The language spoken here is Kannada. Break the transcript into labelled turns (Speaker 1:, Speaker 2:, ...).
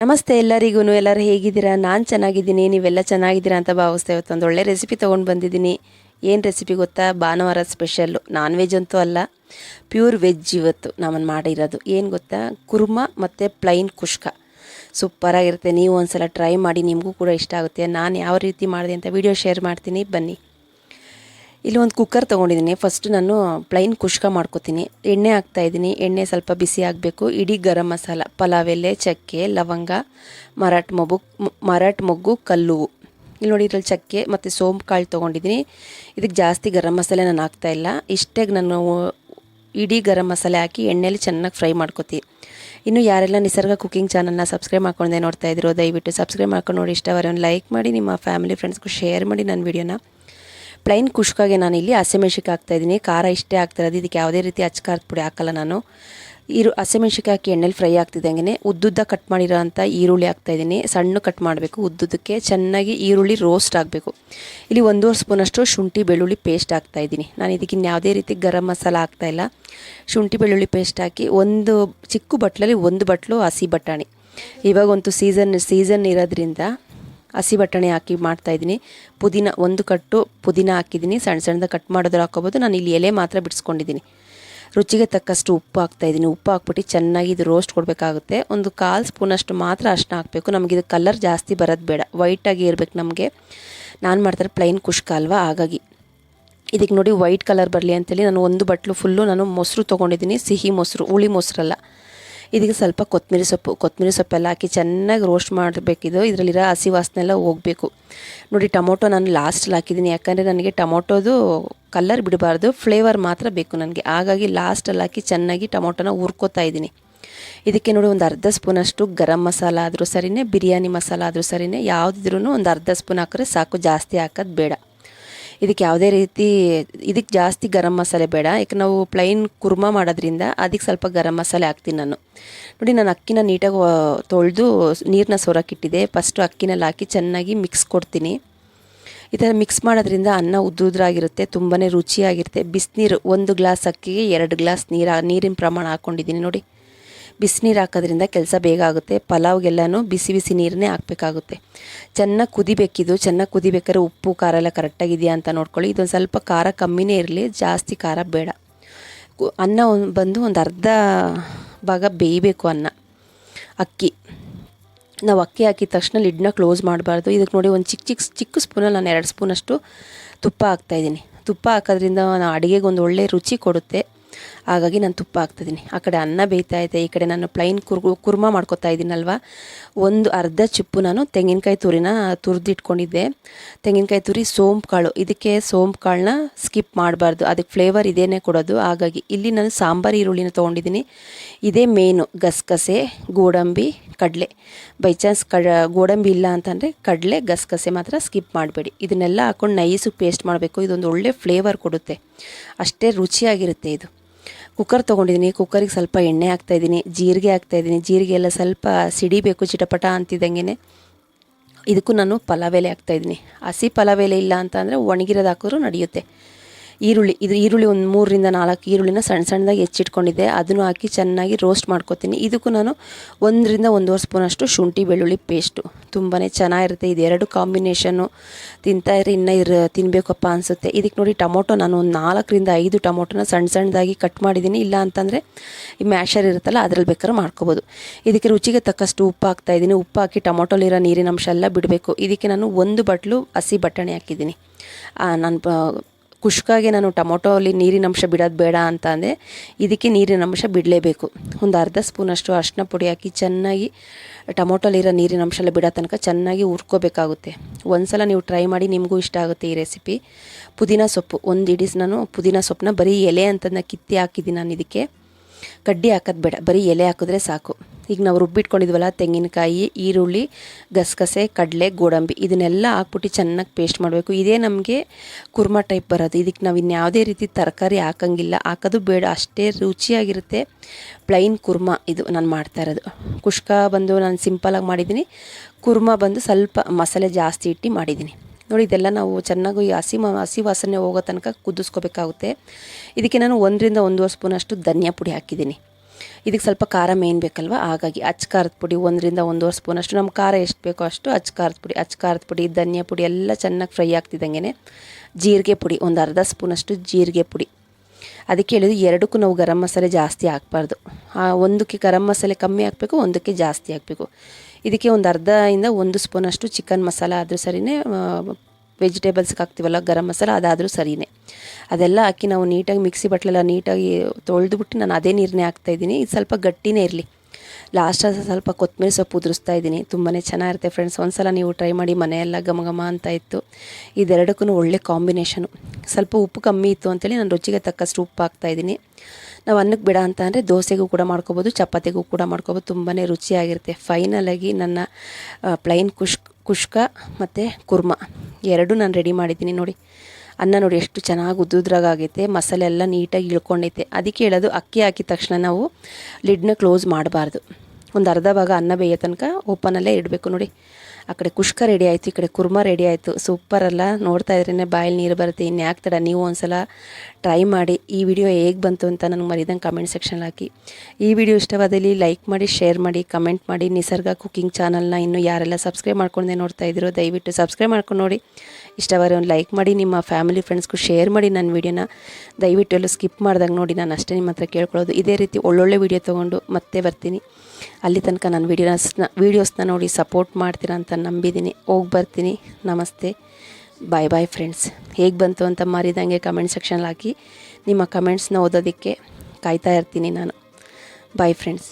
Speaker 1: ನಮಸ್ತೆ ಎಲ್ಲರಿಗೂ, ಎಲ್ಲರೂ ಹೇಗಿದ್ದೀರಾ? ನಾನು ಚೆನ್ನಾಗಿದ್ದೀನಿ, ನೀವೆಲ್ಲ ಚೆನ್ನಾಗಿದ್ದೀರಾ ಅಂತ ಭಾವಿಸ್ತಾ ಇವತ್ತು ಒಂದು ಒಳ್ಳೆ ರೆಸಿಪಿ ತೊಗೊಂಡು ಬಂದಿದ್ದೀನಿ. ಏನು ರೆಸಿಪಿ ಗೊತ್ತಾ? ಭಾನುವಾರ ಸ್ಪೆಷಲ್ಲು ನಾನ್ ವೆಜ್ ಅಂತೂ ಅಲ್ಲ ಪ್ಯೂರ್ ವೆಜ್ ಇವತ್ತು ನಾನು ಮಾಡಿರೋದು. ಏನು ಗೊತ್ತಾ? ಕುರ್ಮಾ ಮತ್ತು ಪ್ಲೈನ್ ಕುಷ್ಕ. ಸೂಪರಾಗಿರುತ್ತೆ ನೀವು ಒಂದ್ಸಲ ಟ್ರೈ ಮಾಡಿ, ನಿಮಗೂ ಕೂಡ ಇಷ್ಟ ಆಗುತ್ತೆ. ನಾನು ಯಾವ ರೀತಿ ಮಾಡಿದೆ ಅಂತ ವಿಡಿಯೋ ಶೇರ್ ಮಾಡ್ತೀನಿ. ಬನ್ನಿ. ಇಲ್ಲಿ ಒಂದು ಕುಕ್ಕರ್ ತೊಗೊಂಡಿದ್ದೀನಿ. ಫಸ್ಟ್ ನಾನು ಪ್ಲೈನ್ ಕುಷ್ಕ ಮಾಡ್ಕೋತೀನಿ. ಎಣ್ಣೆ ಹಾಕ್ತಾಯಿದ್ದೀನಿ ಎಣ್ಣೆ ಸ್ವಲ್ಪ ಬಿಸಿ ಆಗಬೇಕು. ಇಡೀ ಗರಂ ಮಸಾಲ, ಪಲಾವ್ ಎಲೆ, ಚಕ್ಕೆ, ಲವಂಗ, ಮರಾಠ ಮೊಗ್ಗು ಮರಾಠ ಮೊಗ್ಗು, ಕಲ್ಲು. ಇಲ್ಲಿ ನೋಡಿ ಇದ್ರಲ್ಲಿ ಚಕ್ಕೆ ಮತ್ತು ಸೋಂಪು ಕಾಳು ತೊಗೊಂಡಿದ್ದೀನಿ. ಇದಕ್ಕೆ ಜಾಸ್ತಿ ಗರಂ ಮಸಾಲೆ ನಾನು ಹಾಕ್ತಾಯಿಲ್ಲ ಇಷ್ಟೇ ನಾನು ಇಡೀ ಗರಂ ಮಸಾಲೆ ಹಾಕಿ ಎಣ್ಣೆಯಲ್ಲಿ ಚೆನ್ನಾಗಿ ಫ್ರೈ ಮಾಡ್ಕೋತೀವಿ ಇನ್ನು ಯಾರೆಲ್ಲ ನಿಸರ್ಗ ಕುಕ್ಕಿಂಗ್ ಚಾನಲ್ನ ಸಬ್ಸ್ಕ್ರೈಬ್ ಮಾಡ್ಕೊಂಡೆ ನೋಡ್ತಾ ಇದ್ರು ದಯವಿಟ್ಟು ಸಬ್ಸ್ಕ್ರೈಬ್ ಮಾಡ್ಕೊಂಡು ನೋಡಿ. ಇಷ್ಟವರೆ ಒಂದು ಲೈಕ್ ಮಾಡಿ, ನಿಮ್ಮ ಫ್ಯಾಮಿಲಿ ಫ್ರೆಂಡ್ಸ್ಗೂ ಶೇರ್ ಮಾಡಿ ನನ್ನ ವಿಡಿಯೋನ ಪ್ಲೈನ್ ಕುಷ್ಕಾಗೆ ನಾನು ಇಲ್ಲಿ ಹಸಿಮೆಣ್ಸಿಕಾಯಿ ಹಾಕ್ತಾಯಿದ್ದೀನಿ ಖಾರ ಇಷ್ಟೇ ಆಗ್ತಿರೋದು ಇದಕ್ಕೆ ಯಾವುದೇ ರೀತಿ ಅಚ್ಕಾರದ ಪುಡಿ ಹಾಕಲ್ಲ ನಾನು. ಈರು ಹಸಿಮೆಣ್ಸಿಕಾಯಿ ಹಾಕಿ ಎಣ್ಣೆಲಿ ಫ್ರೈ ಆಗ್ತಿದ್ದಂಗೆ ಉದ್ದುದ್ದ ಕಟ್ ಮಾಡಿರೋ ಅಂಥ ಈರುಳ್ಳಿ ಹಾಕ್ತಾಯಿದ್ದೀನಿ ಸಣ್ಣ ಕಟ್ ಮಾಡಬೇಕು. ಉದ್ದುದಕ್ಕೆ ಚೆನ್ನಾಗಿ ಈರುಳ್ಳಿ ರೋಸ್ಟ್ ಆಗಬೇಕು. ಇಲ್ಲಿ ಒಂದೂವರೆ ಸ್ಪೂನಷ್ಟು ಶುಂಠಿ ಬೆಳ್ಳುಳ್ಳಿ ಪೇಸ್ಟ್ ಹಾಕ್ತಾಯಿದ್ದೀನಿ ನಾನು ಇದಕ್ಕೆ ಯಾವುದೇ ರೀತಿ ಗರಂ ಮಸಾಲ ಹಾಕ್ತಾಯಿಲ್ಲ ಶುಂಠಿ ಬೆಳ್ಳುಳ್ಳಿ ಪೇಸ್ಟ್ ಹಾಕಿ ಒಂದು ಚಿಕ್ಕ ಬಟ್ಲಲ್ಲಿ ಒಂದು ಬಟ್ಲು ಹಸಿ ಬಟಾಣಿ. ಇವಾಗಂತೂ ಸೀಸನ್ ಸೀಸನ್ ಇರೋದ್ರಿಂದ ಹಸಿ ಬಟಾಣಿ ಹಾಕಿ ಮಾಡ್ತಾಯಿದ್ದೀನಿ ಪುದೀನ ಒಂದು ಕಟ್ಟು ಪುದೀನ ಹಾಕಿದ್ದೀನಿ. ಸಣ್ಣ ಸಣ್ಣದಾಗಿ ಕಟ್ ಮಾಡೋದ್ರ ಹಾಕೋಬೋದು ನಾನು ಇಲ್ಲಿ ಎಲೆ ಮಾತ್ರ ಬಿಡಿಸ್ಕೊಂಡಿದ್ದೀನಿ. ರುಚಿಗೆ ತಕ್ಕಷ್ಟು ಉಪ್ಪು ಹಾಕ್ತಾಯಿದ್ದೀನಿ ಉಪ್ಪು ಹಾಕ್ಬಿಟ್ಟು ಚೆನ್ನಾಗಿ ಇದು ರೋಸ್ಟ್ ಕೊಡಬೇಕಾಗುತ್ತೆ. ಒಂದು ಕಾಲು ಸ್ಪೂನಷ್ಟು ಮಾತ್ರ ಅಷ್ಟನ್ನ ಹಾಕಬೇಕು. ನಮಗೆ ಇದು ಕಲರ್ ಜಾಸ್ತಿ ಬರೋದು ಬೇಡ. ವೈಟಾಗಿ ಇರಬೇಕು ನಮಗೆ. ನಾನು ಮಾಡ್ತಾರೆ ಪ್ಲೈನ್ ಕುಷ್ಕ ಅಲ್ವಾ? ಹಾಗಾಗಿ. ಇದಕ್ಕೆ ನೋಡಿ ವೈಟ್ ಕಲರ್ ಬರಲಿ ಅಂತೇಳಿ ನಾನು ಒಂದು ಬಟ್ಲು ಫುಲ್ಲು ನಾನು ಮೊಸರು ತೊಗೊಂಡಿದ್ದೀನಿ. ಸಿಹಿ ಮೊಸರು, ಹುಳಿ ಮೊಸರಲ್ಲ. ಇದಕ್ಕೆ ಸ್ವಲ್ಪ ಕೊತ್ತಂಬರಿ ಸೊಪ್ಪು, ಕೊತ್ತಂಬರಿ ಸೊಪ್ಪೆಲ್ಲ ಹಾಕಿ ಚೆನ್ನಾಗಿ ರೋಸ್ಟ್ ಮಾಡಬೇಕಿದು. ಇದರಲ್ಲಿರೋ ಹಸಿ ವಾಸನೆ ಎಲ್ಲ ಹೋಗಬೇಕು. ನೋಡಿ, ಟೊಮೊಟೊ ನಾನು ಲಾಸ್ಟಲ್ಲಿ ಹಾಕಿದ್ದೀನಿ. ಯಾಕಂದರೆ ನನಗೆ ಟೊಮೊಟೊದು ಕಲ್ಲರ್ ಬಿಡಬಾರ್ದು. ಫ್ಲೇವರ್ ಮಾತ್ರ ಬೇಕು ನನಗೆ. ಹಾಗಾಗಿ ಲಾಸ್ಟಲ್ಲಿ ಹಾಕಿ ಚೆನ್ನಾಗಿ ಟೊಮೊಟೊನ ಹುರ್ಕೋತಾ ಇದ್ದೀನಿ. ಇದಕ್ಕೆ ನೋಡಿ ಒಂದು ಅರ್ಧ ಸ್ಪೂನಷ್ಟು ಗರಂ ಮಸಾಲ ಆದರೂ ಸರಿಯೇ ಬಿರಿಯಾನಿ ಮಸಾಲ ಆದರೂ ಸರಿಯೇ ಯಾವುದಿದ್ರೂ ಒಂದು ಅರ್ಧ ಸ್ಪೂನ್ ಹಾಕಿದ್ರೆ ಸಾಕು. ಜಾಸ್ತಿ ಹಾಕೋದು ಬೇಡ. ಇದಕ್ಕೆ ಯಾವುದೇ ರೀತಿ, ಇದಕ್ಕೆ ಜಾಸ್ತಿ ಗರಂ ಮಸಾಲೆ ಬೇಡ. ಯಾಕೆ ನಾವು ಪ್ಲೈನ್ ಕುರ್ಮಾ ಮಾಡೋದ್ರಿಂದ ಅದಕ್ಕೆ ಸ್ವಲ್ಪ ಗರಂ ಮಸಾಲೆ ಹಾಕ್ತೀನಿ ನಾನು. ನೋಡಿ, ನಾನು ಅಕ್ಕಿನ ನೀಟಾಗಿ ತೊಳೆದು ನೀರನ್ನ ಸೊರಕ್ಕಿಟ್ಟಿದೆ ಫಸ್ಟು ಅಕ್ಕಿನಲ್ಲಿ ಹಾಕಿ ಚೆನ್ನಾಗಿ ಮಿಕ್ಸ್ ಕೊಡ್ತೀನಿ. ಈ ಥರ ಮಿಕ್ಸ್ ಮಾಡೋದ್ರಿಂದ ಅನ್ನ ಉದ್ದುದ್ರಾಗಿರುತ್ತೆ ತುಂಬಾ ರುಚಿಯಾಗಿರುತ್ತೆ. ಬಿಸಿನೀರು ಒಂದು ಗ್ಲಾಸ್ ಅಕ್ಕಿಗೆ ಎರಡು ಗ್ಲಾಸ್ ನೀರು, ನೀರಿನ ಪ್ರಮಾಣ ಹಾಕ್ಕೊಂಡಿದ್ದೀನಿ ನೋಡಿ. ಬಿಸಿನೀರು ಹಾಕೋದ್ರಿಂದ ಕೆಲಸ ಬೇಗ ಆಗುತ್ತೆ. ಪಲಾವ್ಗೆಲ್ಲನೂ ಬಿಸಿ ಬಿಸಿ ನೀರನ್ನೇ ಹಾಕಬೇಕಾಗುತ್ತೆ. ಚೆನ್ನಾಗಿ ಕುದಿಬೇಕಿದು. ಚೆನ್ನಾಗಿ ಕುದಿಬೇಕಾದ್ರೆ ಉಪ್ಪು, ಖಾರ ಎಲ್ಲ ಕರೆಕ್ಟಾಗಿದೆಯಾ ಅಂತ ನೋಡ್ಕೊಳ್ಳಿ. ಇದೊಂದು ಸ್ವಲ್ಪ ಖಾರ ಕಮ್ಮಿನೇ ಇರಲಿ. ಜಾಸ್ತಿ ಖಾರ ಬೇಡ. ಅನ್ನ ಒಂದು, ಬಂದು ಒಂದು ಅರ್ಧ ಭಾಗ ಬೇಯಬೇಕು ಅನ್ನ. ಅಕ್ಕಿ. ನಾವು ಅಕ್ಕಿ ಹಾಕಿದ ತಕ್ಷಣ ಲಿಡ್ನ ಕ್ಲೋಸ್ ಮಾಡಬಾರ್ದು. ಇದಕ್ಕೆ ನೋಡಿ ಒಂದು ಚಿಕ್ಕ ಚಿಕ್ಕ ಚಿಕ್ಕ ಸ್ಪೂನಲ್ಲಿ ನಾನು ಎರಡು ಸ್ಪೂನಷ್ಟು ತುಪ್ಪ ಹಾಕ್ತಾಯಿದ್ದೀನಿ ತುಪ್ಪ ಹಾಕೋದ್ರಿಂದ ನಾನು ಅಡುಗೆಗೆ ಒಂದು ಒಳ್ಳೆ ರುಚಿ ಕೊಡುತ್ತೆ. ಹಾಗಾಗಿ ನಾನು ತುಪ್ಪ ಹಾಕ್ತಿದ್ದೀನಿ ಆ ಕಡೆ ಅನ್ನ ಬೇಯ್ತಾ ಇದೆ, ಈ ಕಡೆ ನಾನು ಪ್ಲೈನ್ ಕುರ್ ಕುರ್ಮಾ ಮಾಡ್ಕೊತಾ ಇದ್ದೀನಲ್ವ ಒಂದು ಅರ್ಧ ಚಿಪ್ಪು ನಾನು ತೆಂಗಿನಕಾಯಿ ತುರಿನ ತುರಿದಿಟ್ಕೊಂಡಿದ್ದೆ. ತೆಂಗಿನಕಾಯಿ ತುರಿ ಸೋಂಪು ಕಾಳು ಇದಕ್ಕೆ ಸೋಂಪು ಕಾಳನ್ನ ಸ್ಕಿಪ್ ಮಾಡಬಾರ್ದು. ಅದಕ್ಕೆ ಫ್ಲೇವರ್ ಇದೇನೆ ಕೊಡೋದು. ಹಾಗಾಗಿ ಇಲ್ಲಿ ನಾನು ಸಾಂಬಾರು ಈರುಳ್ಳಿನ ತೊಗೊಂಡಿದ್ದೀನಿ ಇದೇ ಮೇನು ಗಸಗಸೆ, ಗೋಡಂಬಿ, ಕಡಲೆ. ಬೈ ಚಾನ್ಸ್ ಕಡ ಗೋಡಂಬಿ ಇಲ್ಲ ಅಂತಂದರೆ ಕಡಲೆ, ಗಸಗಸೆ ಮಾತ್ರ ಸ್ಕಿಪ್ ಮಾಡಬೇಡಿ. ಇದನ್ನೆಲ್ಲ ಹಾಕೊಂಡು ನೈಸಿಗೆ ಪೇಸ್ಟ್ ಮಾಡಬೇಕು. ಇದೊಂದು ಒಳ್ಳೆ ಫ್ಲೇವರ್ ಕೊಡುತ್ತೆ. ಅಷ್ಟೇ ರುಚಿಯಾಗಿರುತ್ತೆ ಇದು. ಕುಕ್ಕರ್ ತೊಗೊಂಡಿದ್ದೀನಿ ಕುಕ್ಕರಿಗೆ ಸ್ವಲ್ಪ ಎಣ್ಣೆ ಹಾಕ್ತಾಯಿದ್ದೀನಿ ಜೀರಿಗೆ ಹಾಕ್ತಾಯಿದ್ದೀನಿ ಜೀರಿಗೆ ಎಲ್ಲ ಸ್ವಲ್ಪ ಸಿಡಿಬೇಕು ಚಿಟಪಟ ಅಂತಿದ್ದಂಗೆ ಇದಕ್ಕೂ ನಾನು ಪಲಾವ್ ಎಲೆ ಹಾಕ್ತಾಯಿದ್ದೀನಿ ಹಸಿ ಪಲಾವ್ ಎಲೆ ಇಲ್ಲ ಅಂತಂದರೆ ಒಣಗಿರೋದು ಹಾಕಿದ್ರು ನಡೆಯುತ್ತೆ. ಈರುಳ್ಳಿ, ಇದು ಈರುಳ್ಳಿ ಒಂದು ಮೂರರಿಂದ ನಾಲ್ಕು ಈರುಳ್ಳಿನ ಸಣ್ಣ ಸಣ್ಣದಾಗಿ ಹೆಚ್ಚಿಟ್ಕೊಂಡಿದ್ದೆ. ಅದನ್ನು ಹಾಕಿ ಚೆನ್ನಾಗಿ ರೋಸ್ಟ್ ಮಾಡ್ಕೋತೀನಿ. ಇದಕ್ಕೂ ನಾನು ಒಂದರಿಂದ ಒಂದೂವರೆ ಸ್ಪೂನಷ್ಟು ಶುಂಠಿ ಬೆಳ್ಳುಳ್ಳಿ ಪೇಸ್ಟು ತುಂಬಾ ಚೆನ್ನಾಗಿರುತ್ತೆ. ಇದೆರಡು ಕಾಂಬಿನೇಷನ್ನು ತಿಂತಾ ಇದ್ರೆ ಇನ್ನೂ ಇರ ತಿನ್ನಬೇಕಪ್ಪ ಅನಿಸುತ್ತೆ. ಇದಕ್ಕೆ ನೋಡಿ ಟೊಮೊಟೊ ನಾನು ಒಂದು ನಾಲ್ಕರಿಂದ ಐದು ಟೊಮೊಟೊನ ಸಣ್ಣ ಸಣ್ಣದಾಗಿ ಕಟ್ ಮಾಡಿದ್ದೀನಿ ಇಲ್ಲ ಅಂತಂದರೆ ಈ ಮ್ಯಾಶರ್ ಇರುತ್ತಲ್ಲ, ಅದ್ರಲ್ಲಿ ಬೇಕಾದ್ರೆ ಮಾಡ್ಕೋಬೋದು. ಇದಕ್ಕೆ ರುಚಿಗೆ ತಕ್ಕಷ್ಟು ಉಪ್ಪು ಹಾಕ್ತಾಯಿದ್ದೀನಿ ಉಪ್ಪು ಹಾಕಿ ಟೊಮೊಟೊಲಿರೋ ನೀರಿನಂಶ ಎಲ್ಲ ಬಿಡಬೇಕು. ಇದಕ್ಕೆ ನಾನು ಒಂದು ಬಟ್ಲು ಹಸಿ ಬಟಾಣಿ ಹಾಕಿದ್ದೀನಿ. ನಾನು ಕುಷ್ಕಾಗೆ ನಾನು ಟೊಮೊಟೊಲಿ ನೀರಿನ ಅಂಶ ಬಿಡೋದು ಬೇಡ ಅಂತ ಅಂದರೆ ಇದಕ್ಕೆ ನೀರಿನ ಅಂಶ ಬಿಡಲೇಬೇಕು. ಒಂದು ಅರ್ಧ ಸ್ಪೂನಷ್ಟು ಅರಿಶಿನ ಪುಡಿ ಹಾಕಿ ಚೆನ್ನಾಗಿ ಟೊಮೊಟೊಲಿರೋ ನೀರಿನ ಅಂಶ ಎಲ್ಲ ಬಿಡೋ ತನಕ ಚೆನ್ನಾಗಿ ಉರ್ಕೋಬೇಕಾಗುತ್ತೆ ಒಂದು ಸಲ ನೀವು ಟ್ರೈ ಮಾಡಿ ನಿಮಗೂ ಇಷ್ಟ ಆಗುತ್ತೆ ಈ ರೆಸಿಪಿ. ಪುದೀನ ಸೊಪ್ಪು, ಒಂದು ಇಡೀಸ್ ನಾನು ಪುದೀನ ಸೊಪ್ಪನ್ನ ಬರೀ ಎಲೆ ಅಂತದನ್ನ ಕಿತ್ತಿ ಹಾಕಿದ್ದೀನಿ ನಾನು ಇದಕ್ಕೆ. ಕಡ್ಡಿ ಹಾಕೋದು ಬೇಡ. ಬರೀ ಎಲೆ ಹಾಕಿದ್ರೆ ಸಾಕು. ಈಗ ನಾವು ರುಬ್ಬಿಟ್ಕೊಂಡಿದ್ವಲ್ಲ, ತೆಂಗಿನಕಾಯಿ, ಈರುಳ್ಳಿ, ಗಸಗಸೆ, ಕಡಲೆ, ಗೋಡಂಬಿ, ಇದನ್ನೆಲ್ಲ ಹಾಕ್ಬಿಟ್ಟು ಚೆನ್ನಾಗಿ ಪೇಸ್ಟ್ ಮಾಡಬೇಕು. ಇದೇ ನಮಗೆ ಕುರ್ಮಾ ಟೈಪ್ ಬರೋದು. ಇದಕ್ಕೆ ನಾವು ಇನ್ಯಾವುದೇ ರೀತಿ ತರಕಾರಿ ಹಾಕಂಗಿಲ್ಲ. ಹಾಕೋದು ಬೇಡ. ಅಷ್ಟೇ ರುಚಿಯಾಗಿರುತ್ತೆ. ಪ್ಲೈನ್ ಕುರ್ಮಾ ಇದು ನಾನು ಮಾಡ್ತಾ ಇರೋದು. ಕುಷ್ಕ ಬಂದು ನಾನು ಸಿಂಪಲಾಗಿ ಮಾಡಿದ್ದೀನಿ. ಕುರ್ಮಾ ಬಂದು ಸ್ವಲ್ಪ ಮಸಾಲೆ ಜಾಸ್ತಿ ಇಟ್ಟು ಮಾಡಿದ್ದೀನಿ. ನೋಡಿ, ಇದೆಲ್ಲ ನಾವು ಚೆನ್ನಾಗಿ ಹಸಿ ಮ ಹಸಿ ವಾಸನೆ ಹೋಗೋ ತನಕ ಕುದಿಸ್ಕೋಬೇಕಾಗುತ್ತೆ. ಇದಕ್ಕೆ ನಾನು ಒಂದರಿಂದ ಒಂದೂವರೆ ಸ್ಪೂನಷ್ಟು ಧನಿಯಾ ಪುಡಿ ಹಾಕಿದ್ದೀನಿ. ಇದಕ್ಕೆ ಸ್ವಲ್ಪ ಖಾರ ಮೇಯ್ನ್ ಬೇಕಲ್ವ? ಹಾಗಾಗಿ ಅಚ್ಚ ಖಾರದ ಪುಡಿ ಒಂದರಿಂದ ಒಂದೂವರೆ ಸ್ಪೂನ್ ಅಷ್ಟು ನಮ್ಮ ಖಾರ ಎಷ್ಟು ಬೇಕೋ ಅಷ್ಟು ಅಚ್ಚ ಖಾರದ ಪುಡಿ, ಅಚ್ಚ ಖಾರದ ಪುಡಿ, ಧನಿಯಾ ಪುಡಿ ಎಲ್ಲ ಚೆನ್ನಾಗಿ ಫ್ರೈ ಆಗ್ತಿದ್ದಂಗೆ ಜೀರಿಗೆ ಪುಡಿ, ಒಂದು ಅರ್ಧ ಸ್ಪೂನಷ್ಟು ಜೀರಿಗೆ ಪುಡಿ. ಅದಕ್ಕೆ ಹೇಳಿದ್ರು ಎರಡಕ್ಕೂ ನಾವು ಗರಂ ಮಸಾಲೆ ಜಾಸ್ತಿ ಹಾಕ್ಬಾರ್ದು. ಒಂದಕ್ಕೆ ಗರಂ ಮಸಾಲೆ ಕಮ್ಮಿ ಹಾಕಬೇಕು, ಒಂದಕ್ಕೆ ಜಾಸ್ತಿ ಹಾಕಬೇಕು. ಇದಕ್ಕೆ ಒಂದು ಅರ್ಧ ಇಂದ ಒಂದು ಸ್ಪೂನಷ್ಟು ಚಿಕನ್ ಮಸಾಲ ಆದರೂ ಸರಿಯೇ ವೆಜಿಟೇಬಲ್ಸ್ಗೆ ಹಾಕ್ತೀವಲ್ಲ, ಗರಂ ಮಸಾಲ, ಅದಾದರೂ ಸರಿಯೇ ಅದೆಲ್ಲ ಹಾಕಿ ನಾವು ನೀಟಾಗಿ ಮಿಕ್ಸಿ ಬಟ್ಲೆಲ್ಲ ನೀಟಾಗಿ ತೊಳೆದುಬಿಟ್ಟು ನಾನು ಅದೇ ನೀರನ್ನೇ ಹಾಕ್ತಾಯಿದ್ದೀನಿ ಇದು ಸ್ವಲ್ಪ ಗಟ್ಟಿನೇ ಇರಲಿ. ಲಾಸ್ಟಲ್ಲಿ ಸ್ವಲ್ಪ ಕೊತ್ತಂಬರಿ ಸೊಪ್ಪು ಉದುರಿಸ್ತಾ ಇದ್ದೀನಿ. ತುಂಬಾ ಚೆನ್ನಾಗಿರುತ್ತೆ ಫ್ರೆಂಡ್ಸ್ ಒಂದ್ಸಲ ನೀವು ಟ್ರೈ ಮಾಡಿ ಮನೆಯೆಲ್ಲ ಘಮ ಘಮ ಅಂತ ಇತ್ತು. ಇದೆರಡಕ್ಕೂ ಒಳ್ಳೆ ಕಾಂಬಿನೇಷನು ಸ್ವಲ್ಪ ಉಪ್ಪು ಕಮ್ಮಿ ಇತ್ತು ಅಂತೇಳಿ ನಾನು ರುಚಿಗೆ ತಕ್ಕಷ್ಟು ಉಪ್ಪು ಹಾಕ್ತಾಯಿದ್ದೀನಿ ನಾವು ಅನ್ನಕ್ಕೆ ಬಿಡ ಅಂತ ಅಂದರೆ ದೋಸೆಗೂ ಕೂಡ ಮಾಡ್ಕೋಬೋದು, ಚಪಾತಿಗೂ ಕೂಡ ಮಾಡ್ಕೋಬೋದು ತುಂಬಾ ರುಚಿಯಾಗಿರುತ್ತೆ. ಫೈನಲಾಗಿ ನನ್ನ ಪ್ಲೈನ್ ಕುಶ್, ಕುಷ್ಕ ಮತ್ತು ಕುರ್ಮ. ಎರಡೂ ನಾನು ರೆಡಿ ಮಾಡಿದ್ದೀನಿ ನೋಡಿ. ಅನ್ನ ನೋಡಿ ಎಷ್ಟು ಚೆನ್ನಾಗಿ ಉದ್ದುದ್ರಾಗೈತೆ ಮಸಾಲೆ ಎಲ್ಲ ನೀಟಾಗಿ ಇಳ್ಕೊಂಡೈತೆ. ಅದಕ್ಕೆ ಹೇಳೋದು, ಅಕ್ಕಿ ಹಾಕಿದ ತಕ್ಷಣ ನಾವು ಲಿಡ್ನ ಕ್ಲೋಸ್ ಮಾಡಬಾರ್ದು. ಒಂದು ಅರ್ಧ ಭಾಗ ಅನ್ನ ಬೇಯೋ ತನಕ ಓಪನಲ್ಲೇ ಇಡಬೇಕು ನೋಡಿ. ಆ ಕಡೆ ಕುಷ್ಕ ರೆಡಿ ಆಯಿತು, ಈ ಕಡೆ ಕುರ್ಮ ರೆಡಿ ಆಯಿತು. ಸೂಪರ್ ಅಲ್ಲ. ನೋಡ್ತಾ ಇದ್ರೇ ಬಾಯಲ್ಲಿ ನೀರು ಬರುತ್ತೆ. ಇನ್ಯಾಕೆ ತಡ? ನೀವು ಒಂದ್ಸಲ ಟ್ರೈ ಮಾಡಿ. ಈ ವಿಡಿಯೋ ಹೇಗೆ ಬಂತು ಅಂತ ನನಗೆ ಮರಿದಂಗೆ ಕಮೆಂಟ್ ಸೆಕ್ಷನ್ ಹಾಕಿ. ಈ ವಿಡಿಯೋ ಇಷ್ಟವಾದಲ್ಲಿ ಲೈಕ್ ಮಾಡಿ ಶೇರ್ ಮಾಡಿ ಕಮೆಂಟ್ ಮಾಡಿ. ನಿಸರ್ಗ ಕುಕಿಂಗ್ ಚಾನಲ್ನ ಇನ್ನೂ ಯಾರೆಲ್ಲ ಸಬ್ಸ್ಕ್ರೈಬ್ ಮಾಡ್ಕೊಂಡೆ ನೋಡ್ತಾ ಇದ್ದೀರೋ ದಯವಿಟ್ಟು ಸಬ್ಸ್ಕ್ರೈಬ್ ಮಾಡ್ಕೊಂಡು ನೋಡಿ. ಇಷ್ಟವಾದ್ರೆ ಒಂದು ಲೈಕ್ ಮಾಡಿ, ನಿಮ್ಮ ಫ್ಯಾಮಿಲಿ ಫ್ರೆಂಡ್ಸ್ಗೂ ಶೇರ್ ಮಾಡಿ ನನ್ನ ವೀಡಿಯೋನ ದಯವಿಟ್ಟು ಎಲ್ಲೂ ಸ್ಕಿಪ್ ಮಾಡ್ದಂಗೆ ನೋಡಿ, ನಾನು ಅಷ್ಟೇ ನಿಮ್ಮ ಹತ್ರ ಕೇಳ್ಕೊಳ್ಳೋದು. ಇದೇ ರೀತಿ ಒಳ್ಳೊಳ್ಳೆ ವೀಡಿಯೋ ತೊಗೊಂಡು ಮತ್ತೆ ಬರ್ತೀನಿ. ಅಲ್ಲಿ ತನಕ ನಾನು ವೀಡಿಯೋಸ್ನ ವೀಡಿಯೋಸ್ನ ನೋಡಿ ಸಪೋರ್ಟ್ ಮಾಡ್ತೀರಾ ಅಂತ ನಂಬಿದ್ದೀನಿ ಹೋಗಿ ಬರ್ತೀನಿ. ನಮಸ್ತೆ. ಬಾಯ್ ಬಾಯ್ ಫ್ರೆಂಡ್ಸ್ ಹೇಗೆ ಬಂತು ಅಂತ ಮಾರಿದಂಗೆ ಕಮೆಂಟ್ ಸೆಕ್ಷನಲ್ಲಿ ಹಾಕಿ. ನಿಮ್ಮ ಕಮೆಂಟ್ಸ್ನ ಓದೋದಕ್ಕೆ ಕಾಯ್ತಾ ಇರ್ತೀನಿ ನಾನು. Bye friends